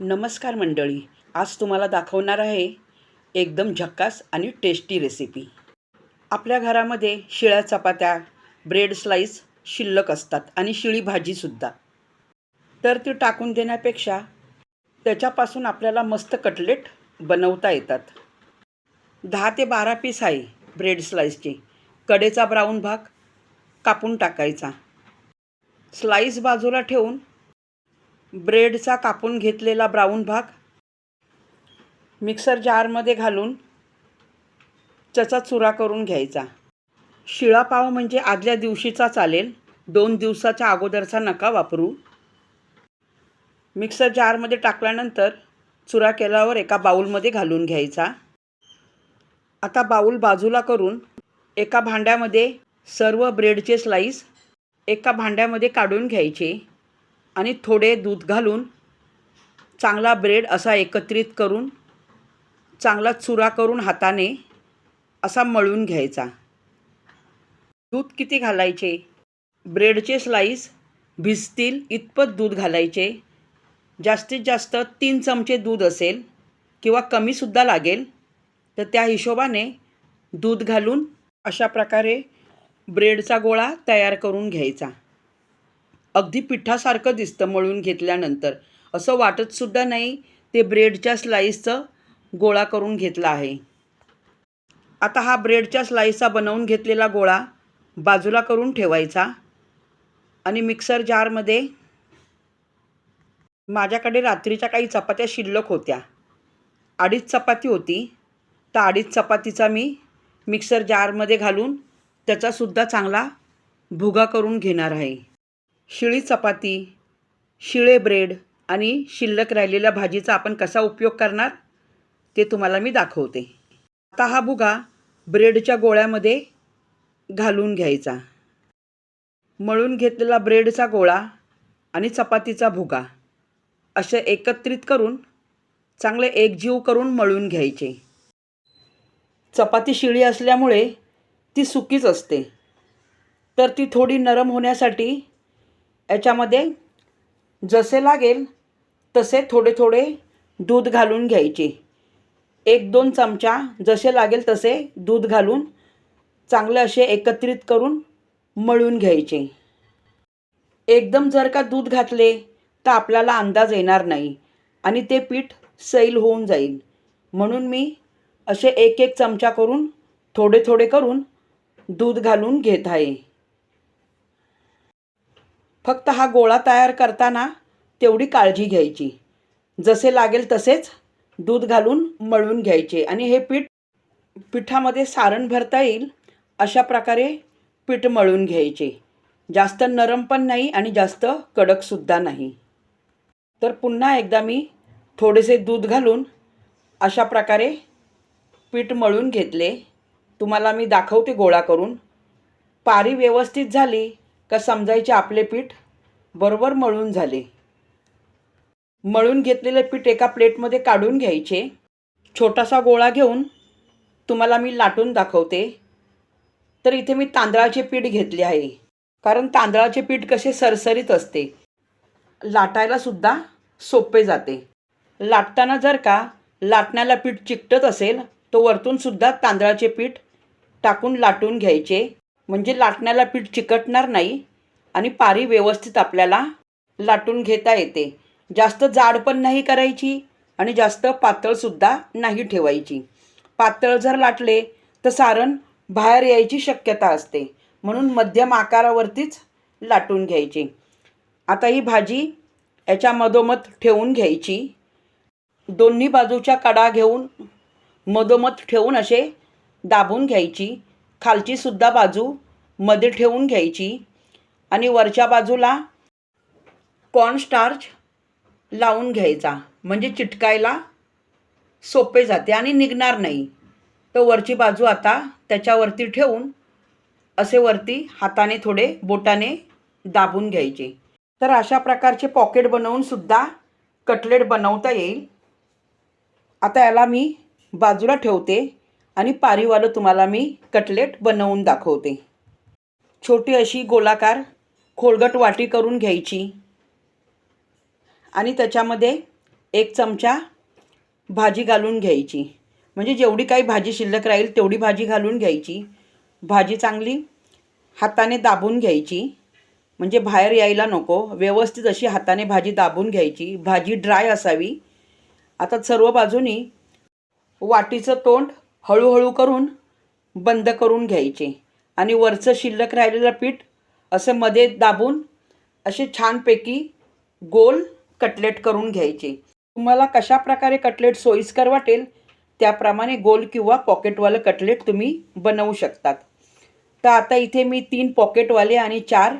नमस्कार मंडळी आज तुम्हाला दाखवणार आहे एकदम झक्कास आणि टेस्टी रेसिपी आपल्या घरामध्ये शिळ्या चपात्या ब्रेड स्लाईस शिल्लक असतात आणि शिळी भाजीसुद्धा तर ती टाकून देण्यापेक्षा त्याच्यापासून आपल्याला मस्त कटलेट बनवता येतात. दहा ते बारा पीस आहे ब्रेड स्लाईसचे कडेचा ब्राऊन भाग कापून टाकायचा. स्लाईस बाजूला ठेवून ब्रेडचा कापून घेतलेला ब्राऊन भाग मिक्सर जारमध्ये घालून त्याचा चुरा करून घ्यायचा. शिळा पाव म्हणजे आदल्या दिवशीचा चालेल. दोन दिवसाच्या अगोदरचा नका वापरू. मिक्सर जारमध्ये टाकल्यानंतर चुरा केल्यावर एका बाऊलमध्ये घालून घ्यायचा. आता बाऊल बाजूला करून एका भांड्यामध्ये सर्व ब्रेडचे स्लाईस एका भांड्यामध्ये काढून घ्यायचे. आणि थोडे दूध घालून चांगला ब्रेड असा एकत्रित करून चांगला चुरा करून हाताने असा मळून घ्यायचा. दूध किती घालायचे? ब्रेडचे स्लाईस भिजतील इतपत दूध घालायचे. जास्तीत जास्त तीन चमचे दूध असेल किंवा कमीसुद्धा लागेल तर त्या हिशोबाने दूध घालून अशा प्रकारे ब्रेडचा गोळा तयार करून घ्यायचा. अगदी पिठासारखं दिसतं मळून घेतल्यानंतर. असं वाटतसुद्धा नाही ते ब्रेडच्या स्लाईसचं गोळा करून घेतला आहे. आता हा ब्रेडच्या स्लाईसचा बनवून घेतलेला गोळा बाजूला करून ठेवायचा आणि मिक्सर जारमध्ये माझ्याकडे रात्रीच्या काही चपात्या शिल्लक होत्या. अडीच चपाती होती. तर अडीच चपातीचा मी मिक्सर जारमध्ये घालून त्याचासुद्धा चांगला भुगा करून घेणार आहे. शिळी चपाती शिळे ब्रेड आणि शिल्लक राहिलेल्या भाजीचा आपण कसा उपयोग करणार ते तुम्हाला मी दाखवते. आता हा भुगा ब्रेडच्या गोळ्यामध्ये घालून घ्यायचा. मळून घेतलेला ब्रेडचा गोळा आणि चपातीचा भुगा असे एकत्रित करून चांगले एकजीव करून मळून घ्यायचे. चपाती शिळी असल्यामुळे ती सुकीच असते. तर ती थोडी नरम होण्यासाठी याच्यामध्ये जसे लागेल तसे थोडे थोडे दूध घालून घ्यायचे. एक दोन चमचा जसे लागेल तसे दूध घालून चांगले असे एकत्रित करून मळून घ्यायचे. एकदम जर का दूध घातले तर आपल्याला अंदाज येणार नाही आणि ते पीठ सैल होऊन जाईल. म्हणून मी असे एक एक चमचा करून थोडे थोडे करून दूध घालून घेत आहे. फक्त हा गोळा तयार करताना तेवढी काळजी घ्यायची. जसे लागेल तसेच दूध घालून मळून घ्यायचे आणि हे पीठ पिठामध्ये सारण भरता येईल अशा प्रकारे पीठ मळून घ्यायचे. जास्त नरम पण नाही आणि जास्त कडकसुद्धा नाही. तर पुन्हा एकदा मी थोडेसे दूध घालून अशा प्रकारे पीठ मळून घेतले. तुम्हाला मी दाखवते गोळा करून. पारी व्यवस्थित झाली. का समजायचे आपले पीठ? बरोबर मळून झाले. मळून घेतलेले पीठ एका प्लेटमध्ये काढून घ्यायचे. छोटासा गोळा घेऊन तुम्हाला मी लाटून दाखवते. तर इथे मी तांदळाचे पीठ घेतले आहे. कारण तांदळाचे पीठ कसे सरसरीत असते. लाटायलासुद्धा सोपे जाते. लाटताना जर का लाटण्याला पीठ चिकटत असेल तो वरतूनसुद्धा तांदळाचे पीठ टाकून लाटून घ्यायचे. म्हणजे लाटण्याला पीठ चिकटणार नाही आणि पारी व्यवस्थित आपल्याला लाटून घेता येते. जास्त जाड पण नाही करायची आणि जास्त पातळसुद्धा नाही ठेवायची. पातळ जर लाटले तर सारण बाहेर यायची शक्यता असते. म्हणून मध्यम आकारावरतीच लाटून घ्यायची. आता ही भाजी याच्या मधोमध ठेवून घ्यायची. दोन्ही बाजूच्या कडा घेऊन मधोमध ठेवून असे दाबून घ्यायची. खालचीसुद्धा बाजू मध्ये ठेवून घ्यायची आणि वरच्या बाजूला कॉर्नस्टार्च लावून घ्यायचा. म्हणजे चिटकायला सोपे जाते आणि निघणार नाही. तर वरची बाजू आता त्याच्यावरती ठेवून असे वरती हाताने थोडे बोटाने दाबून घ्यायचे. तर अशा प्रकारचे पॉकेट बनवूनसुद्धा कटलेट बनवता येईल. आता याला मी बाजूला ठेवते. आणि पारीवालं तुम्हाला मी कटलेट बनवून दाखवते. छोटी अशी गोलाकार खोलगट वाटी करून घ्यायची. आणि त्याच्यामध्ये एक चमचा भाजी घालून घ्यायची. म्हणजे जेवढी काही भाजी शिल्लक राहील तेवढी भाजी घालून घ्यायची. भाजी चांगली हाताने दाबून घ्यायची. म्हणजे बाहेर यायला नको. व्यवस्थित अशी हाताने भाजी दाबून घ्यायची. भाजी ड्राय असावी. आता सर्व बाजूनी वाटीचं तोंड हळूहळू करून बंद करून घ्यायचे आणि वरचं शिल्लक राहिलेलं पीठ असं मध्ये दाबून असे छानपैकी गोल कटलेट करून घ्यायचे. तुम्हाला कशा प्रकारे कटलेट सोयीस्कर वाटेल त्याप्रमाणे गोल किंवा पॉकेटवालं कटलेट तुम्ही बनवू शकतात. तर आता इथे मी तीन पॉकेटवाले आणि चार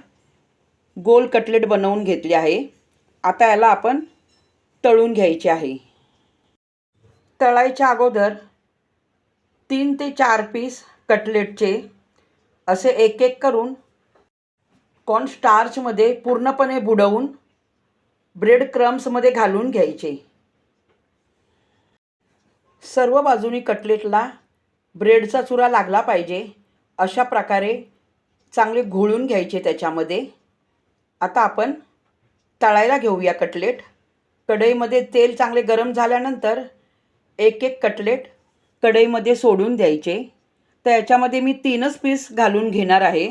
गोल कटलेट बनवून घेतले आहे. आता याला आपण तळून घ्यायचे आहे. तळायच्या अगोदर तीन ते चार पीस कटलेटचे असे एक एक करून कॉर्न स्टार्चमध्ये पूर्णपणे बुडवून ब्रेड क्रम्समध्ये घालून घ्यायचे. सर्व बाजूनी कटलेटला ब्रेडचा चुरा लागला पाहिजे अशा प्रकारे चांगले घोळून घ्यायचे त्याच्यामध्ये. आता आपण तळायला घेऊया कटलेट. कढईमध्ये तेल चांगले गरम झाल्यानंतर एक एक कटलेट कढईमध्ये सोडून द्यायचे. तर याच्यामध्ये मी तीनच पीस घालून घेणार आहे.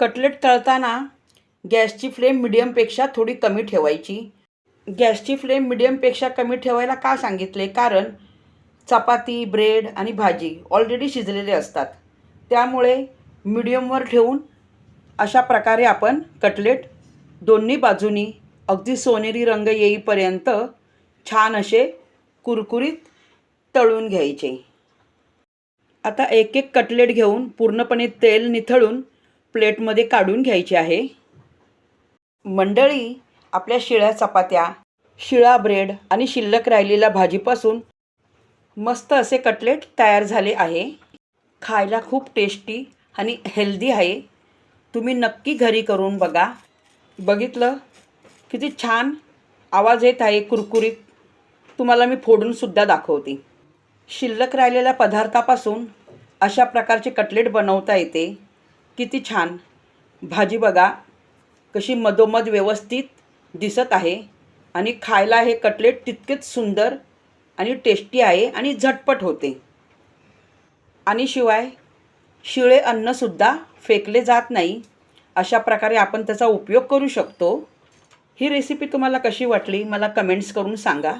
कटलेट तळताना गॅसची फ्लेम मिडियमपेक्षा थोडी कमी ठेवायची. गॅसची फ्लेम मिडियमपेक्षा कमी ठेवायला का सांगितले? कारण चपाती ब्रेड आणि भाजी ऑलरेडी शिजलेले असतात. त्यामुळे मिडियमवर ठेवून अशा प्रकारे आपण कटलेट दोन्ही बाजूनी अगदी सोनेरी रंग येईपर्यंत छान असे कुरकुरीत तळून घ्यायचे. आता एक एक कटलेट घेऊन पूर्णपणे तेल निथळून प्लेटमध्ये काढून घ्यायचे आहे. मंडळी आपल्या शिळ्या चपात्या शिळा ब्रेड आणि शिल्लक राहिलेल्या भाजीपासून मस्त असे कटलेट तयार झाले आहे. खायला खूप टेस्टी आणि हेल्दी आहे. तुम्ही नक्की घरी करून बघा. बघितलं? किती छान आवाज येत आहे कुरकुरीत. तुम्हाला मी फोडूनसुद्धा दाखवते. शिल्लक राहिलेल्या पदार्थापासून अशा प्रकारचे कटलेट बनवता येते. किती छान. भाजी बघा कशी मधोमध व्यवस्थित दिसत आहे आणि खायला हे कटलेट तितकेच सुंदर आणि टेस्टी आहे आणि झटपट होते. आणि शिवाय शिळे अन्नसुद्धा फेकले जात नाही. अशा प्रकारे आपण त्याचा उपयोग करू शकतो. ही रेसिपी तुम्हाला कशी वाटली मला कमेंट्स करून सांगा.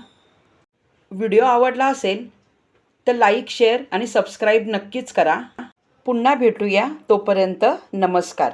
व्हिडिओ आवडला असेल तर लाईक शेअर आणि सबस्क्राईब नक्कीच करा. पुन्हा भेटूया तोपर्यंत नमस्कार.